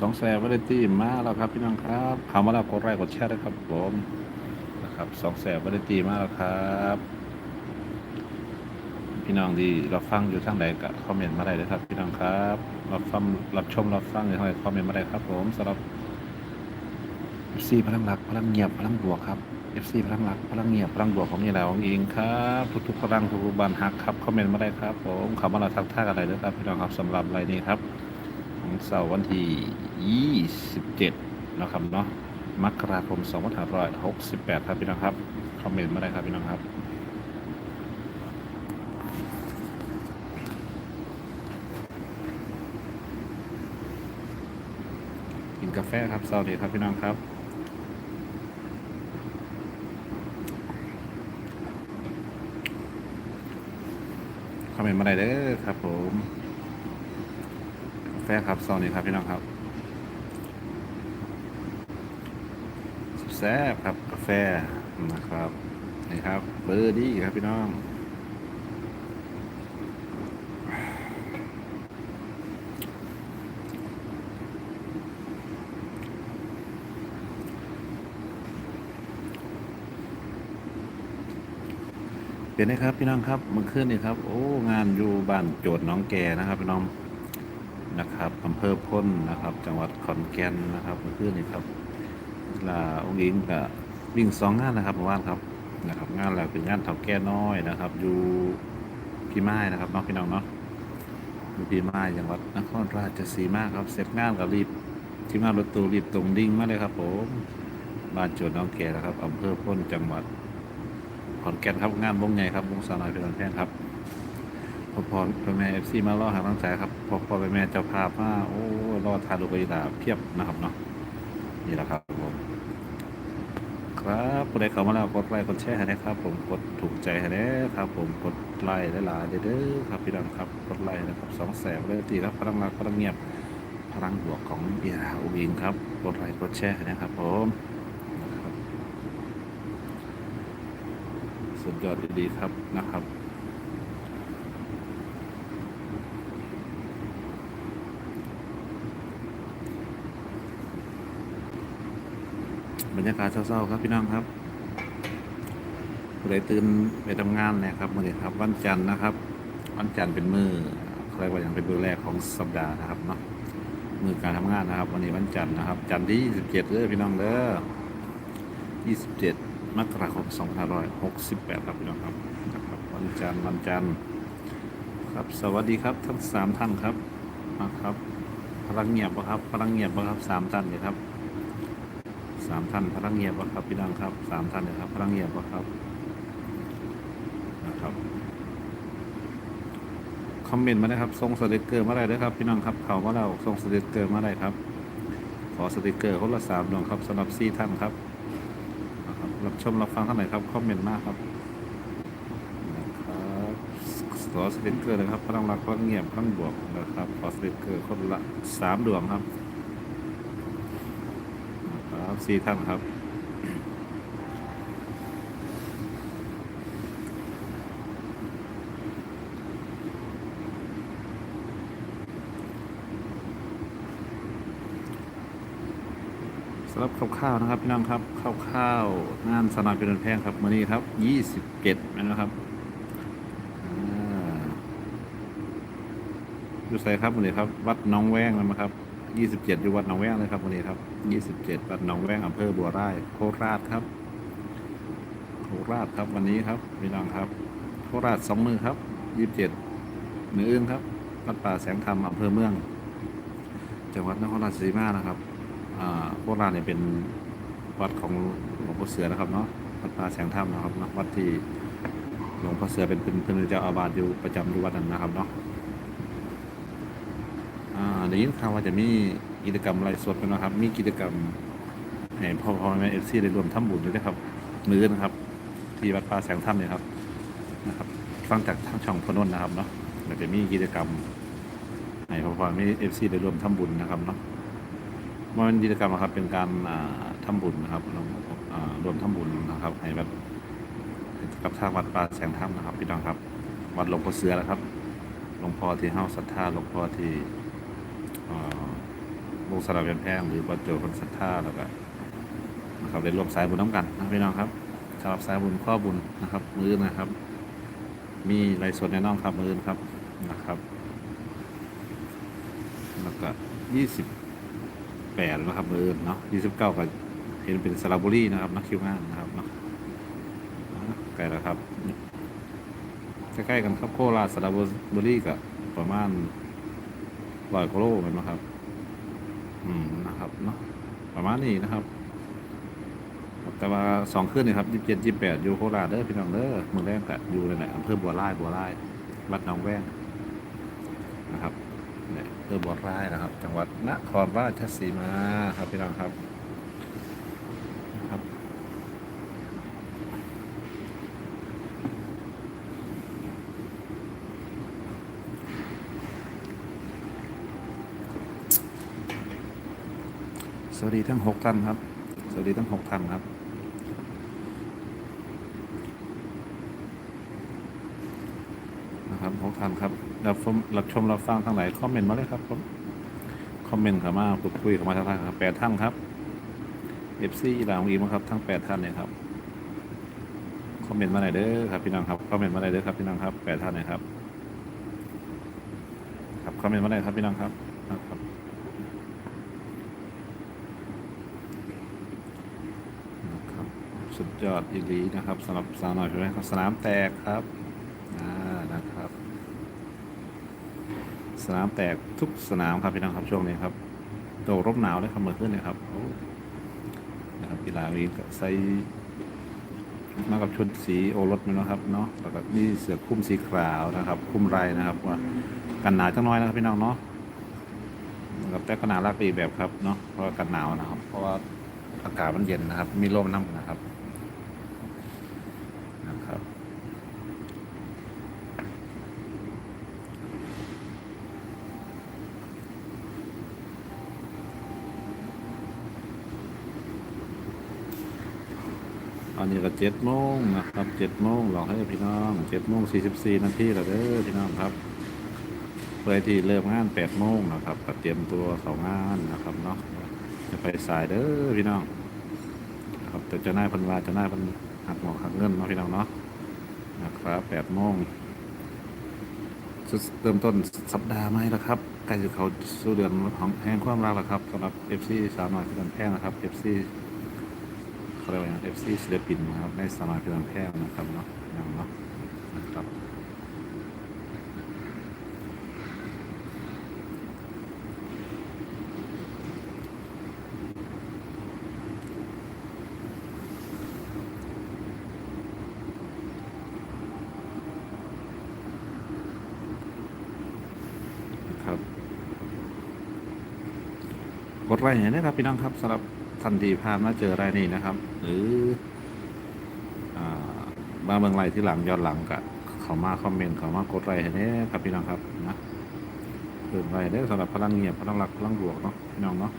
สองแสนวาไรตี้มาแล้วครับพี่น้องครับเข้ามาแล้วกดไลค์กดแชร์ด้วยครับผมนะครับสองแสนวาไรตี้มาแล้วครับพี่น้องที่รับฟังอยู่ทางใดก็คอมเมนต์มาได้เลยครับพี่น้องครับรับฟังรับชมรับฟังอยู่ทางใดคอมเมนต์มาได้ครับ ผมสำหรับ FC พลังรักพลังเงียบพลังบวกครับ FC พลังรักพลังเงียบพลังบวกของนี่แหละของเองครับทุกๆพลังทุกๆบานฮักครับคอมเมนต์มาได้ครับ ผมเขามาเราทักทายกันอะไรด้วยครับพี่น้องครับสำหรับรายนี้ครับ เสาร์วันที่ 27นะครับเนาะมกราคม2568 ครับพี่น้องครับ คอมเมนต์มาได้ครับพี่น้องครับกินกาแฟครับเสาร์นี้ครับพี่น้องครับคอมเมนต์มาได้เด้อครับผม ฟครับซองนี้ครับพี่น้องครับแซ่บครับกาแฟนะครับนี่ครับเบอร์ดี้ครับพี่น้องเป็นไงครับพี่น้องครับเมื่อคืนนี่ครับ โอ้งานอยู่บ้านโจทย์น้องแกนะครับพี่น้อง นะครับอำเภอพ้นนะครับ จังหวัดขอนแก่นนะครับเมื่อคืนนี้ครับลาองค์หญิงกับวิ่งสองงานนะครับเมื่อวานครับนะครับ งานแรกเป็นงานเถาแก่น้อยนะครับ อยู่พี่ไม้นะครับน้องพี่น้องเนาะอยู่พี่ไม้จังหวัดนครราชสีมาครับ เสร็จงานกับรีบทีมงานรถตู้รีบตรงดิ่งมาเลยครับผมบ้านโจดน้องแก่นะครับอำเภอพ้นจังหวัดขอนแก่นครับงานวงใหญ่ครับวงสาวน้อยเพลินแพงครับ พอพอพ่อแม่เอฟซีมาล่อหาตั้งใจครับ พอพอพ่อแม่เจ้าภาพมาโอ้รอทาลูกอีลาเพียบนะครับเนาะนี่แหละครับผมครับผู้ใดเข้ามาแล้วกดไลค์กดแชร์ให้นะครับ ผมกดถูกใจให้นะครับ ผมกดไลค์หลายๆเด้อครับพี่น้องครับกดไลค์นะครับสองแสนเลยตีครับพลังรักพลังเงียบพลังบวกของเอียอุบิงครับกดไลค์กดแชร์ให้นะครับ ผมสุดยอดดีๆครับนะครับ บ รรยากาศเศร้าๆครับพี่น้องครับผู้ใดตื่นไปทำงานเนะครับมื่อนี้ครับ วันจันทร์นะครับ วันจันทร์เป็นมือเขาเรียกว่าอย่างเป็นมือแรกของสัปดาห์นะครับเนาะมือการทำงานนะครับ วันนี้วันจันทร์นะครับ จันทร์ที่ 27เด้อพี่น้องเด้อ27มกราคม2568 ครับพี่น้องครับนะครับวันจันทร์วันจันทร์ครับสวัสดีครับทั้งสามท่านครับนะครับพลังเงียบปะครับพลังเงียบปะครับสามท่านเลยครับ สามท่านพลังเงียบวะครับพี่น้องครับสามท่านนะครับพลังเงียบวะครับนะครับคอมเมนต์มาได้ครับส่งสติกเกอร์มาได้ด้วยครับพี่น้องครับเขามาเราส่งสติกเกอร์มาได้ครับ ขอสติกเกอร์คนละสามดวงครับสำหรับสี่ท่านครับนะครับรับชมรับฟังท่านไหนครับคอมเมนต์มากครับนะครับขอสติกเกอร์นะครับพลังรักพลังเงียบพลังบวกนะครับขอสติกเกอร์คนละสามดวงครับ สี่ท่านครับ สำหรับคร่าวๆนะครับ พี่น้องครับคร่าวๆงานสนามเป็นแพงครับวันนี้ครับยี่สิบเจ็ดนะครับอยู่ใส่ครับวันนี้ครับ วัดน้องแว้งนะครับ ยี่สิบเจ็ดอยู่วัดหนองแว้งเลยครับวันนี้ครับยี่สิบเจ็ดวัดหนองแว้งอำเภอบัวไร่โคราชครับ โคราชครับวันนี้ครับพี่น้องครับ โคราชสองมือครับยี่สิบเจ็ดเหนืออึ้งครับวัดป่าแสงธรรมอำเภอเมือง จังหวัดนครราชสีมานะครับอ่าโคราชเนี่ยเป็นวัดของหลวงพ่อเสือนะครับเนาะวัดป่าแสงธรรมนะครับเนาะวัดที่หลวงพ่อเสือเป็นเป็นเป็นเจ้าอาวาสอยู่ประจำอยู่วัดนั้นนะครับเนาะ อ่าได้ยินข่าวว่าจะมีกิจกรรมไลฟ์สดกันนะครับ มีกิจกรรมให้พ่อพ่อแม่เอฟซีได้รวมทำบุญด้วยนะครับมือนะครับ ที่วัดป่าแสงธรรมเนี่ยครับนะครับ ฟังจากทางช่องพนนนะครับเนาะเดี๋ยวจะมีกิจกรรมให้พ่อพ่อแม่เอฟซีได้รวมทำบุญนะครับเนาะมันกิจกรรมนะครับเป็นการอ่าทำบุญนะครับเรารวมทำบุญนะครับให้แบบกับทางวัดป่าแสงธรรมนะครับพี่น้องครับ วัดหลวงพ่อเสือแล้วครับหลวงพ่อที่เฮาศรัทธาหลวงพ่อที่ อ่าวงสลับเป็นแพงหรือบัโจคนศรัทธาแล้วก็นะครับได้ร่วมสายบุญน้ำกันนะพี่น้องครับสำหรับสายบุญข้อบุญนะครับ มือนะครับ มีไรส่วนแน่นอนครับมือครับนะครับแล้วก็ยี่สิบแปดนะครับมือเนาะยี่สิบเก้าก็เห็นเป็นสระบุรีนะครับนักคิวงานนะครับเนาะใกล้แล้วครับใกล้ๆกันครับโคราชสระบุรีก็ประมาณ ร้อยกโลเห็นไหมครับ อืมนะครับเนาะประมาณนี้นะครับ แต่ว่าสองขึ้นนี่ครับยี่สิบเจ็ดยี่สิบแปดอยู่โคราชเด้อพี่น้องเด้อเมืองแรกกะอยู่ในไหนอำเภอบัวไร่บัวไร่วัดหนองแวงนะครับเนี่ยอำเภอบัวไร่นะครับ จังหวัดนครราชสีมาครับพี่น้องครับ สวัสดีทั้งหกท่านครับ สวัสดีทั้งหกท่านครับ นะครับหกท่านครับรับชมรับชมรับฟังทางไหนคอมเมนต์มาเลยครับผมคอมเมนต์เข้ามาพูดคุยเข้ามาทักทายครับแปดท่านครับเอฟซีลาวอีมครับทั้งแปดท่านเนี่ยครับคอมเมนต์มาหน่อยเด้อครับพี่น้องครับคอมเมนต์มาหน่อยเด้อครับพี่น้องครับแปดท่านเนี่ยครับครับคอมเมนต์มาหน่อยครับพี่น้องครับสุด ยอดอีลีนะครับสำหรับสาวน้อยใช่ไหมครับสนามแตกครับอ่านะครับ สนามแตกทุกสนามครับพี่น้องครับช่วงนี้ครับโตร่มหนาวเลยครับเมื่อคืนนี่ยครับนะครับกีฬาวีก็ใส่มากับชุดสีโอรสนะครับเนาะแล้วก็นี่เสื้อคลุมสีขาวนะครับคลุมไรนะครับว่ากันหนาวจังน้อยนะครับพี่น้องเนาะนะครับแต่ก็หนาวรักไปอีกแบบครับเนาะเพราะว่ากันหนาวนะครับ เพราะว่าอากาศมันเย็นนะครับ มีลมน้ำนะครับ ตอ นี้ก็เจ็ดโมงนะครับเจ็ดโมงลอกให้พี่น้องเจ็ดโมงสี่สิบสี่นาทีแล้วเด้อพี่น้องครับเพื่อที่เริ่มงานแปดโมงนะครับก็เตรียมตัวเข้างานนะครับเนาะจะไปสายเด้อพี่น้องครับแต่เจะหน้ายพันวาเจะหน้ายพันหักหมอกหักเงินเนาะพี่น้องเนาะนะครับแปดโมงเริ่มต้นสัปดาห์ไหมละครับใกล้จะเขาสู่เดือนของแห่งความรักแล้วครับสำหรับเอฟซีสาวน้อยเพื่อนแพงนะครับเอฟซีเขา เรียกว่าเอฟซีศิลปินนะครับในสาวน้อยเพื่อนแพงนะครับเนาะอย่างเนาะนะครับกดไลค์อย่างนี้นะครับพี่น้องครับสำหรับ ทันทีผ่านมาเจอรายนี้นะครับ หรืออ่ามาเมืองไรที่หลังย้อนหลังกะเขามาคอมเมนต์เขามากดไลค์อย่างนี้ครับพี่น้องครับนะเพิ่มไลค์ได้สำหรับพลังเงียบพลังหลักพลังบวกเนาะพี่น้องเนาะ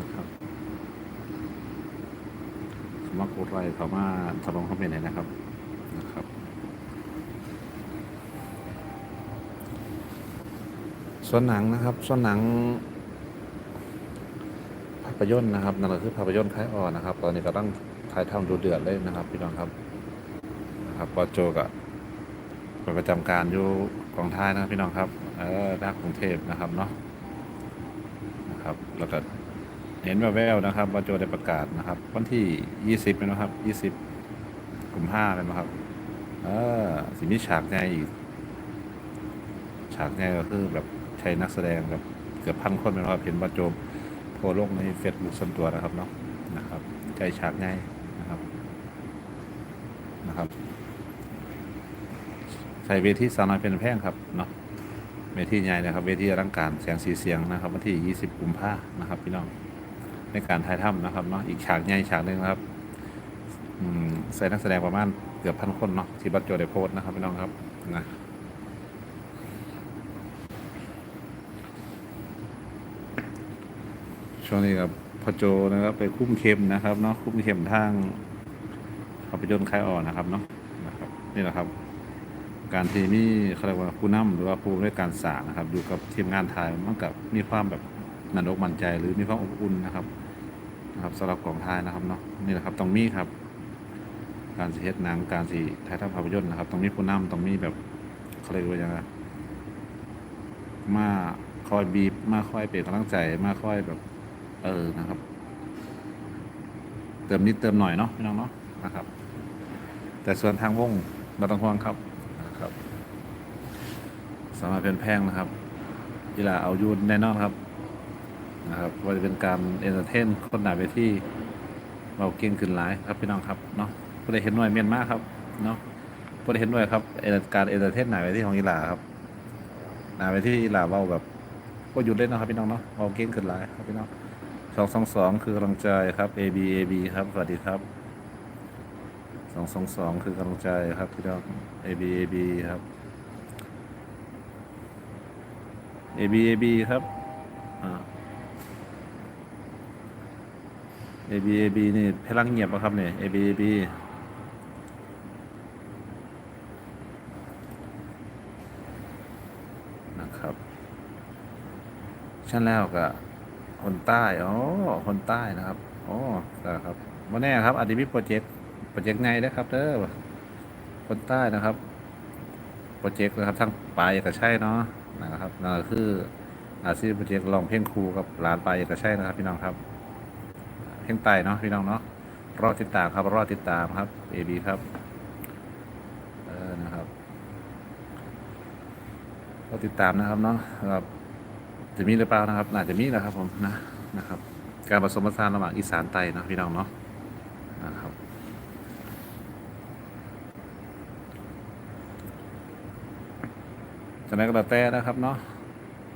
นะครับเขามากดไลค์เขามาทำลงคอมเมนต์เลยนะครับนะครับ ส่วนหนังนะครับ ส่วนหนัง ยนตร์นะครับนั่นก็คือภาพยนตร์คล้ายออนนะครับ ตอนนี้ก็ต้งถ่ายทำดูเดือดเลยนะครับ พี่น้องครับนะครับปอโจกะเป็นประจำการอยู่กองท้ายนะครับพี่น้องครับเออด้านกรุงเทพนะครับเนาะนะครับแล้วก็เห็นแววๆนะครับปอโจได้ประกาศนะครับ วันที่ยี่สิบนะครับยี่สิบกลุ่มห้าเลยนะครับเออสิมีฉากใหญ่อีกฉากใหญ่ก็คือแบบใช้นักแสดงแบบเกือบพันคนนะครับเห็นว่าโจ พสต์ลงในเฟซบุ๊กส่วนตัวนะครับเนาะนะครับ ใจฉากใหญ่นะครับนะครับใช้เวทีสาวน้อยเป็นแพงครับเนาะเวทีใหญ่นะครับเวทีอลังการแสงสีเสียงนะครับวันที่ 20กุมภานะครับ พี่น้องในการถ่ายทำนะครับเนาะอีกฉากใหญ่ฉากหนึ่งนะครับใส่นักแสดงประมาณเกือบพันคนเนาะที่บัตรโจได้โพสนะครับพี่น้องครับนะ ช่วงนี้กับพ่อโจนะครับไปคุ้มเข็มนะครับเนาะคุ้มเข็มทางภาพยนตร์คลายอ่อนนะครับเนาะนะครับนี่แหละครับ การที่มีเขาเรียกว่าผู้นำหรือว่าผู้ในวยการสานะครับ อยู่กับทีมงานถ่ายมันกับมีความแบบมันอกมั่นใจหรือมีความอบอุ่นนะครับนะครับสำหรับกองถ่ายนะครับเนาะนี่แหละครับต้องมีครับ การสิเฮ็ดหนังการสิถ่ายทำภาพยนตร์นะครับ ต้องมีผู้นำต้องมีแบบเขาเรียกว่าอย่างไรมาคอยบีบมาคอยเป็นกำลังใจมาคอยแบบ เออนะครับ เติมนิดเติมหน่อยเนาะพี่น้องเนาะนะครับ แต่ส่วนทางวงเราต้องห่วงครับนะครับสามารถเป็นแพงนะครับกีฬาเอาอยูนแน่นอนครับนะครับว่าจะเป็นการเอนเตอร์เทนคนหนาไปที่เราเก่งขึ้นหลายครับพี่น้องครับเนาะผู้ใดเห็นหน่วยเมียนมากครับเนาะผู้ใดเห็นหน่วยครับเอ่อการเอนเตอร์เทนหนาไปที่ของกีฬาครับหนาไปที่กีฬาเราแบบ ก็หยุดเล่นนะครับพี่น้องเนาะเราเก่งขึ้นหลายครับพี่น้อง สองสองสองคือกำลังใจครับ A B A B ครับ สวัสดีครับสองสองสองคือกำลังใจครับพี่น้อง A B A B ครับ A B A B ครับอ่า A B A B นี่พลังเงียบปะครับเนี่ย A B A B นะครับชั้นแล้วก็ คนใต้ อ๋อ คนใต้นะครับ อ๋อครับวันแน่ครับอาจจะมีโปรเจกต์ โปรเจกต์ไงนะครับเด้อ คนใต้นะครับ โปรเจกต์นะครับทั้งปลายก็ใช่เนาะ นะครับนั่นคืออาชีพโปรเจกต์ลองเพลงครูกับหลานปลายก็ใช่นะครับ พี่น้องครับ เพลงใต้เนาะพี่น้องเนาะ รอติดตามครับ รอติดตามครับ AB ครับ เออ นะครับ รอติดตามนะครับเนาะครับ จะมีหรือเปล่านะครับน่าจะมีแหละครับผมนะนะครับ การผสมผสานระหว่างอีสานใต้เนะพี่น้องเนาะนะครับจะไหนก็แล้วแต่นะครับเนาะ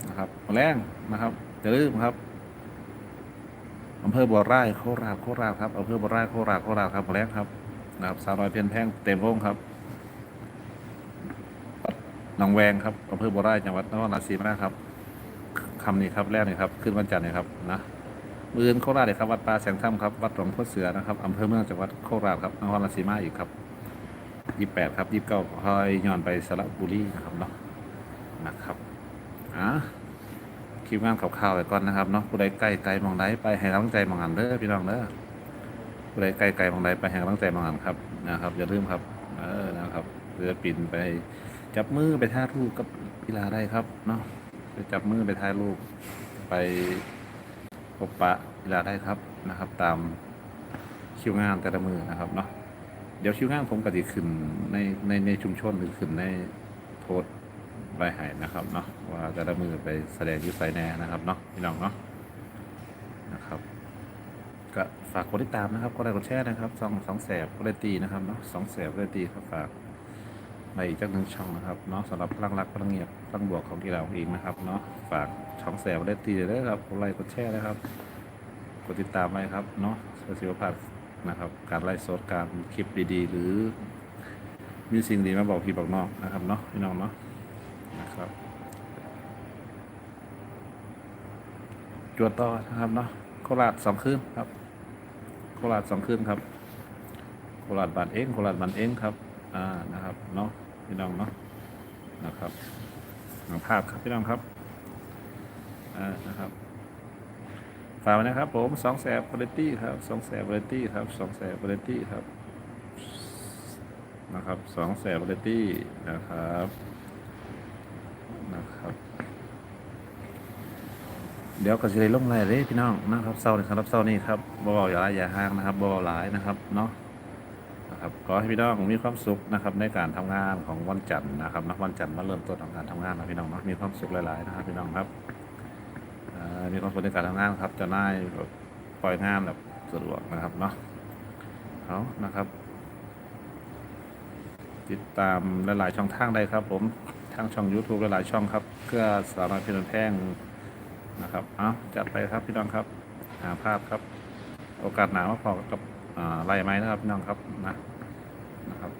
นะครับแรงนะครับจะลืมครับอำเภอบัวไร่โคราชโคราชครับอำเภอบัวไร่โคราชโคราชครับแรงครับนะครับสาวน้อยเพียนแพงเต็มวงครับหนองแวงครับอำเภอบัวไร่จังหวัดนครราชสีมาครับ คำนี้ครับแรกนี่ครับขึ้นวันจันทร์นี่ครับนะมือนโคราชเลยครับวัดป่าแสงถ้ำครับวัดหลวงพ่อเสือนะครับอำเภอเมืองจังหวัดโคราชครับนครราชสีมาอีกครับยี่แปดครับยี่สิบเก้าคอยย้อนไปสระบุรีนะครับเนาะนะครับอะคลิปงานข่าวๆไปก่อนนะครับเนาะผู้ใดใกล้ไกลมองใดไปให้กำลังใจมองหันเด้อพี่น้องเด้อผู้ใดใกล้ไกลมองใดไปให้กำลังใจมองหันครับนะครับอย่าลืมครับเออนะครับเรือปินไปจับมือไปถ่ายรูปกับกีฬาได้ครับเนาะ ไปจับมือไปถ่ายรูปไปพบปะกีฬาได้ครับนะครับ ตามคิวงานแต่ละมือนะครับเนาะเดี๋ยวคิวงานผมก็จะขึ้นในในในชุมชนหรือขึ้นในโพสใบหายนะครับเนาะว่าแต่ละมือไปแสดงยุไซแน่นะครับเนาะพี่น้องเนาะนะครับ ก็ฝากกดติดตามนะครับกดไลค์กดแชร์นะครับสองสองแสบกดไลค์ตีนะครับเนาะสองแสบกดไลตีครับฝาก ในอีกจักหนึ่งช่องนะครับเนาะสำหรับพลังรักพลังเงียบพลังบวกของกีฬาของเองนะครับเนาะฝากช่องแสบกดไลค์ตีเลยครับกดไลค์กดแชร์นะครับกดติดตามไว้ครับเนาะเพื่อสิวพลาดนะครับ การไลฟ์สดการคลิปดีๆ หรือมีสิ่งดีมาบอกพี่บอกน้องนะครับเนาะพี่น้องเนาะนะครับจวดต่อนะครับเนาะโคราชสองคืนครับ โคราชสองคืนครับ โคราชบานเองโคราชบานเองครับ อ่านะครับเนาะ พี่น้องเนาะนะครับหนังภาพครับพี่น้องครับอ่านะครับฝากไว้นะครับผมสองแสบคุณตี้ครับสองแสบคุณตี้ครับสองแสบคุณตี้ครับนะครับสองแสบคุณตี้นะครับนะครับ เดี๋ยวก็จะได้ลงรายละเอียดพี่น้องนะครับเศร้านี่ครับเศร้านี่ครับบ่เบาอย่าอย่าห่างนะครับบ่เบาหลายนะครับเนาะ นะครับขอให้พี่น้องมีความสุขนะครับในการทำงานของวันจันทร์นะครับนะวันจันทร์มาเริ่มต้นของการทำงานนะพี่น้องนะมีความสุขหลายๆนะครับพี่น้องครับมีความสุขในการทำงานครับจะนายปล่อยงานแบบสะดวกนะครับเนาะเอานะครับ ติดตามหลายๆช่องทางได้ครับ ผมทางช่อง YouTube หลายๆช่องครับเพื่อสามารถพิจารณาแท่งนะครับเอาจัดไปครับพี่น้องครับหาภาพครับ โอกาสหนามาพอกับ ไล่ไม้นะครับพี่น้องครับนะนะครับ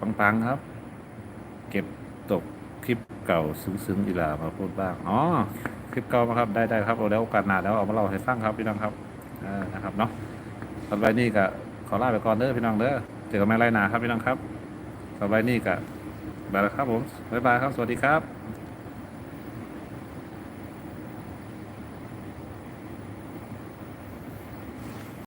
ปังๆครับ เก็บตกคลิปเก่าซึ้งๆอีหลามาพูดบ้างอ๋อคลิปเก่ามาครับได้ได้ครับเอาแล้วโอกาสหนาแล้วเอามาเล่าให้ฟังครับพี่น้องครับนะครับเนาะสำหรับนี่ก็ขอลาไปก่อนเด้อพี่น้องเด้อเจอกันใหม่ไรหนาครับพี่น้องครับสำหรับนี่ก็ไปแล้วครับผมบ๊ายบายครับสวัสดีครับ